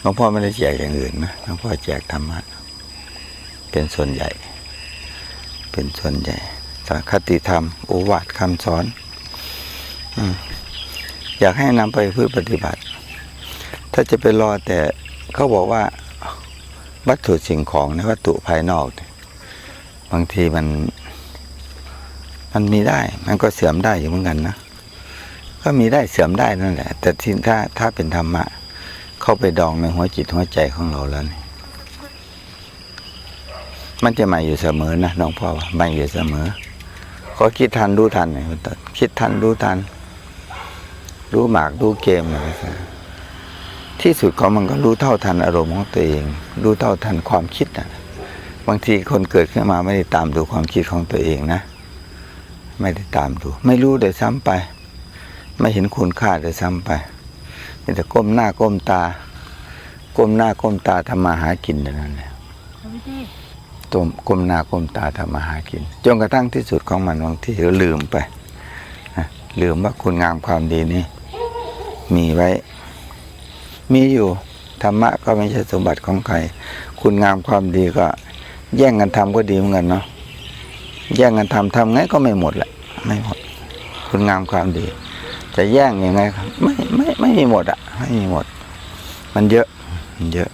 หลวงพ่อไม่ได้แจกอย่างอื่นนะหลวงพ่อแจกธรรมะเป็นส่วนใหญ่ เป็นส่วนใหญ่สารคติธรรมโอวาทคำสอนอยากให้นำไปพื่อปฏิบัติ ถ้าจะไปรอแต่เขาบอกว่าวัตถุสิ่งของในวัตถุภายนอก บางทีมัน มันมีได้ มันก็เสื่อมได้อยู่เหมือนกันนะก็มีได้เสื่อมได้นั่นแหละ แต่ที่ถ้าถ้าเป็นธรรมะ เข้าไปดองในหัวจิตหัวใจของเราแล้วนี่มันจะมาอยู่เสมอนะน้องพ่อว่ามาอยู่เสมอขอคิดทันรู้ทันหน่ยคิดทันรู้ทัน รู้หมากรู้เกมอะไรซะที่สุดของมันก็รู้เท่าทันอารมณ์ของตัวเอง รู้เท่าทันความคิดนะบางทีคนเกิดขึ้นมาไม่ได้ตามดูความคิดของตัวเองนะ ไม่ได้ตามดู ไม่รู้เดี๋ยวซ้ำไป ไม่เห็นคุณค่าเดี๋ยวซ้ำไป แต่ก้มหน้าก้มตา ก้มหน้าก้มตาทำมาหากินเท่านั้นแหละหลวงพี่ต้มก้มหน้าก้มตาทำมาหากิน จนกระทั่งที่สุดของมันบางทีก็ลืมไปลืมว่าคุณงามความดีนี้มีไว้ มีอยู่ธรรมะก็ไม่ใช่สมบัติของใคร คุณงามความดีก็ แย่งกันทำก็ดีเหมือนกันเนาะแย่งกันทำทำไงก็ไม่หมดแหละ ไม่หมด คุณงามความดี จะแย่งยังไง ไม่ ไม่ไม่มีหมดอะไม่มีหมด มันเยอะมันเยอะ